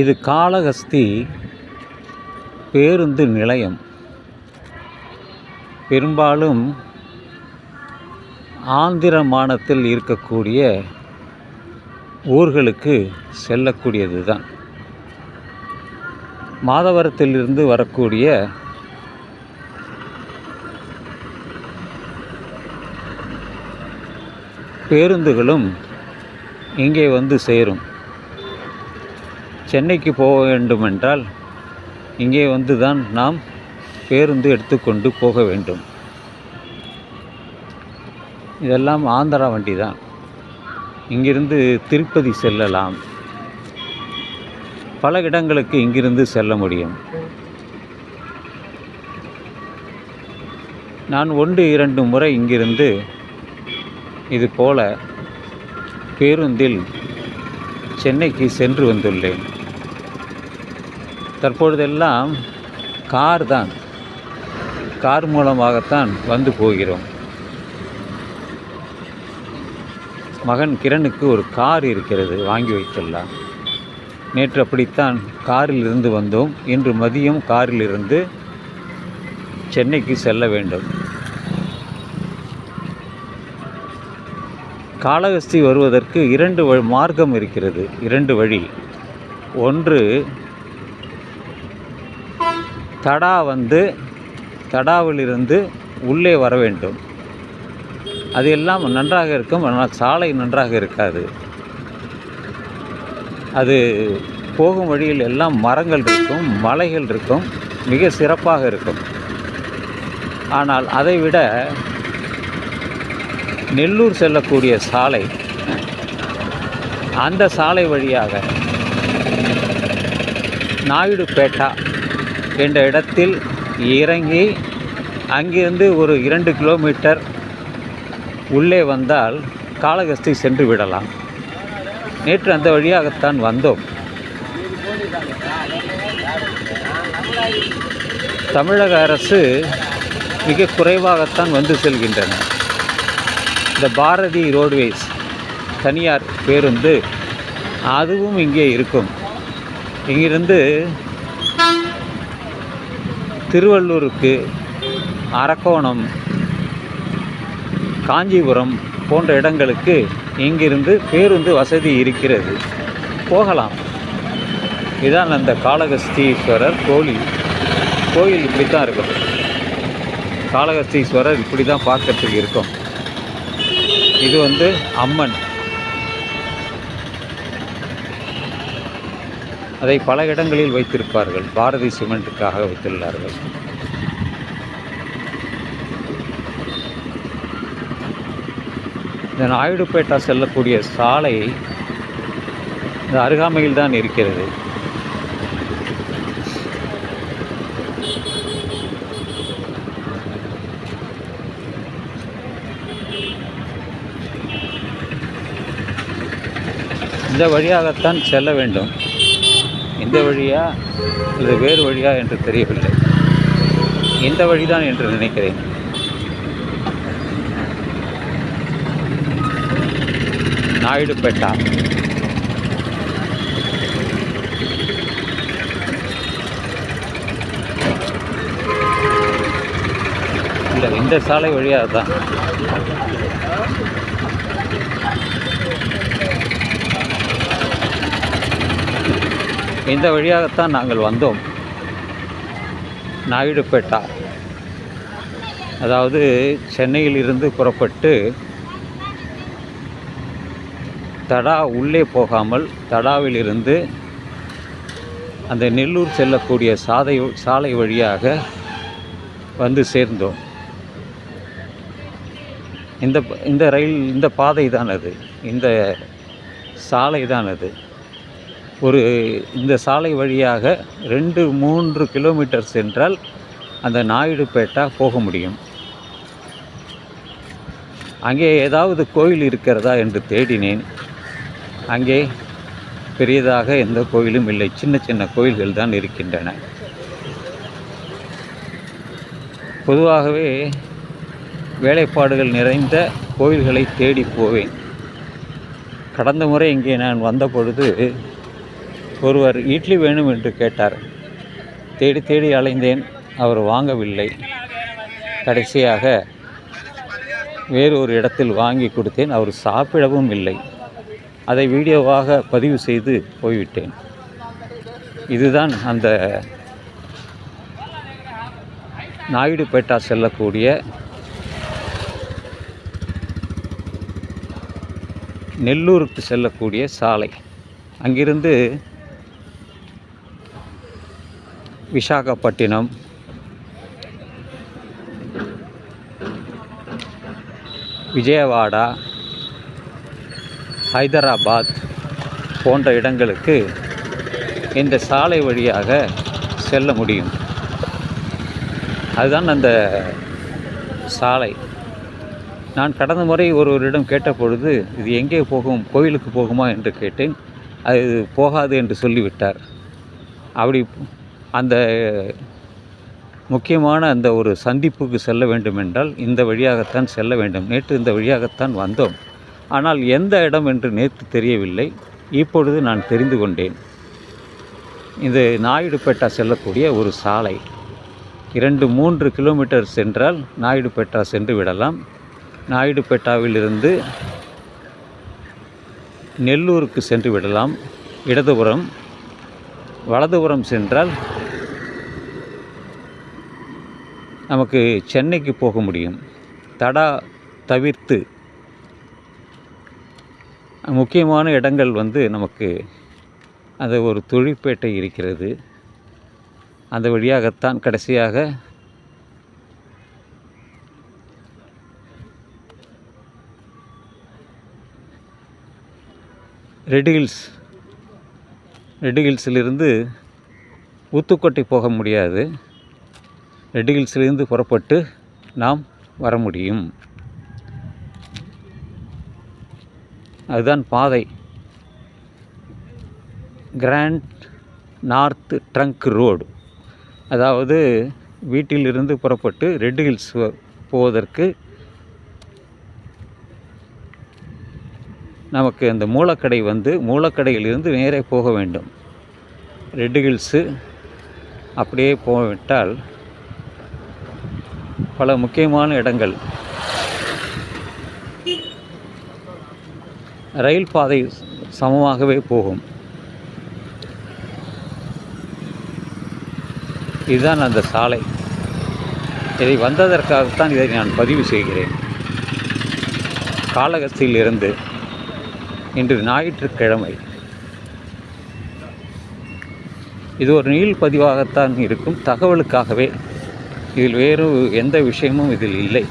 இது காளஹஸ்தி பேருந்து நிலையம். பெரும்பாலும் ஆந்திர மாநிலத்தில் இருக்கக்கூடிய ஊர்களுக்கு செல்லக்கூடியது தான் மாதவரத்திலிருந்து வரக்கூடிய பேருந்துகளும் இங்கே வந்து சேரும். சென்னைக்கு போக வேண்டுமென்றால் இங்கே வந்து தான் நாம் பேருந்து எடுத்துக்கொண்டு போக வேண்டும். இதெல்லாம் ஆந்திரா வண்டி தான் இங்கிருந்து திருப்பதி செல்லலாம். பல இடங்களுக்கு இங்கிருந்து செல்ல முடியும். நான் ஒன்று இரண்டு முறை இங்கிருந்து இது போல பேருந்தில் சென்னைக்கு சென்று வந்துள்ளேன். தற்பொழுதெல்லாம் கார் தான். கார் மூலமாகத்தான் வந்து போகிறோம். மகன் கிரணுக்கு ஒரு கார் இருக்கிறது வாங்கி வைத்துள்ளான் நேற்று அப்படித்தான் காரில் இருந்து வந்தோம். இன்று மதியம் காரில் இருந்து சென்னைக்கு செல்ல வேண்டும். காளகஸ்தி வருவதற்கு இரண்டு மார்க்கம் இருக்கிறது இரண்டு வழி. ஒன்று தடா வந்து தடாவிலிருந்து உள்ளே வர வேண்டும். அது எல்லாம் நன்றாக இருக்கும் ஆனால் சாலை நன்றாக இருக்காது. அது போகும் வழியில் எல்லாம் மரங்கள் இருக்கும் மலைகள் இருக்கும் மிக சிறப்பாக இருக்கும். ஆனால் அதைவிட நெல்லூர் செல்லக்கூடிய சாலை அந்த சாலை வழியாக நாயுடுபேட்டா என்ற இடத்தில் இறங்கி அங்கிருந்து ஒரு இரண்டு கிலோமீட்டர் உள்ளே வந்தால் காளகஸ்தி சென்று விடலாம். நேற்று அந்த வழியாகத்தான் வந்தோம். தமிழக அரசு மிக குறைவாகத்தான் வந்து செல்கின்றன. இந்த பாரதி ரோட்வேஸ் தனியார் பேருந்து அதுவும் இங்கே இருக்கும். இங்கிருந்து திருவள்ளூருக்கு அரக்கோணம் காஞ்சிபுரம் போன்ற இடங்களுக்கு இங்கிருந்து பேருந்து வசதி இருக்கிறது. போகலாம். இதான் அந்த காளகஸ்தீஸ்வரர் கோயில் கோயில் இப்படி தான் இருக்கும். காளகஸ்தீஸ்வரர் இப்படி தான் பார்க்கறதுக்கு இருக்கும். இது வந்து அம்மன். அதை பல இடங்களில் வைத்திருப்பார்கள். பாரதி சிமெண்ட்டுக்காக வைத்துள்ளார்கள் இந்த நாயுடுபேட்டா செல்லக்கூடிய சாலை இந்த அருகாமையில் தான் இருக்கிறது. இந்த வழியாகத்தான் செல்ல வேண்டும். இந்த வழியா இது வேறு வழியா என்று தெரியவில்லை. இந்த வழிதான் என்று நினைக்கிறேன். நாயுடுபேட்டா இல்லை இந்த சாலை வழியாக தான் இந்த வழியாகத்தான் நாங்கள் வந்தோம். நாயுடுபேட்டா அதாவது சென்னையில் இருந்து புறப்பட்டு தடா உள்ளே போகாமல் தடாவில் இருந்து அந்த நெல்லூர் செல்லக்கூடிய சாதை சாலை வழியாக வந்து சேர்ந்தோம். இந்த இந்த ரயில் இந்த பாதை தான் அது. இந்த சாலை தான் அது. ஒரு இந்த சாலை வழியாக ரெண்டு மூன்று கிலோமீட்டர் சென்றால் அந்த நாயுடுபேட்டா போக முடியும். அங்கே ஏதாவது கோயில் இருக்கிறதா என்று தேடினேன். அங்கே பெரியதாக எந்த கோயிலும் இல்லை. சின்ன சின்ன கோயில்கள் தான் இருக்கின்றன. பொதுவாகவே வேலைப்பாடுகள் நிறைந்த கோயில்களை தேடி போவேன். கடந்த முறை இங்கே நான் வந்த பொழுது ஒருவர் இட்லி வேணும் என்று கேட்டார். தேடி தேடி அலைந்தேன் அவர் வாங்கவில்லை. கடைசியாக வேறு ஒரு இடத்தில் வாங்கி கொடுத்தேன் அவர் சாப்பிடவும் இல்லை. அதை வீடியோவாக பதிவு செய்து போய்விட்டேன். இதுதான் அந்த நாயுடுபேட்டா செல்லக்கூடிய நெல்லூருக்கு செல்லக்கூடிய சாலை. அங்கிருந்து விசாகப்பட்டினம். விஜயவாடா ஹைதராபாத் போன்ற இடங்களுக்கு இந்த சாலை வழியாக செல்ல முடியும். அதுதான் அந்த சாலை. நான் கடந்த முறை ஒருவரிடம் கேட்ட பொழுது இது எங்கே போகும்? கோயிலுக்கு போகுமா? என்று கேட்டேன். அது போகாது என்று சொல்லிவிட்டார். அப்படி அந்த முக்கியமான அந்த ஒரு சந்திப்புக்கு செல்ல வேண்டுமென்றால் இந்த வழியாகத்தான் செல்ல வேண்டும். நேற்று இந்த வழியாகத்தான் வந்தோம். ஆனால் எந்த இடம் என்று நேற்று தெரியவில்லை. இப்பொழுது நான் தெரிந்து கொண்டேன். இது நாயுடுபேட்டா செல்லக்கூடிய ஒரு சாலை. இரண்டு மூன்று கிலோமீட்டர் சென்றால் நாயுடுபேட்டா சென்று விடலாம். நாயுடுபேட்டாவிலிருந்து நெல்லூருக்கு சென்று விடலாம். இடதுபுறம் வலதுபுறம் சென்றால் நமக்கு சென்னைக்கு போக முடியும். தடா தவிர்த்து. முக்கியமான இடங்கள் வந்து நமக்கு அந்த ஒரு தொழிற்பேட்டை இருக்கிறது. அந்த வழியாகத்தான் கடைசியாக ரெட் ஹில்ஸ். ரெட் ஊத்துக்கோட்டை போக முடியாது. ரெட் ஹில்ஸ்லேருந்து புறப்பட்டு நாம் வர முடியும். அதுதான் பாதை. Grand north trunk road. அதாவது வீட்டிலிருந்து புறப்பட்டு ரெட் ஹில்ஸ் போவதற்கு நமக்கு அந்த மூலக்கடை வந்து மூலக்கடையிலிருந்து நேரே போக வேண்டும். ரெட் ஹில்ஸு அப்படியே போகவிட்டால் பல முக்கியமான இடங்கள். ரயில் பாதை சமமாகவே போகும். இதுதான் அந்த சாலை. இதை வந்ததற்காகத்தான் இதை நான் பதிவு செய்கிறேன். காளகஸ்தியிலிருந்து இன்று ஞாயிற்றுக்கிழமை. இது ஒரு நீள் பதிவாகத்தான் இருக்கும். தகவலுக்காகவே இதில் வேறு எந்த விஷயமும் இதில் இல்லை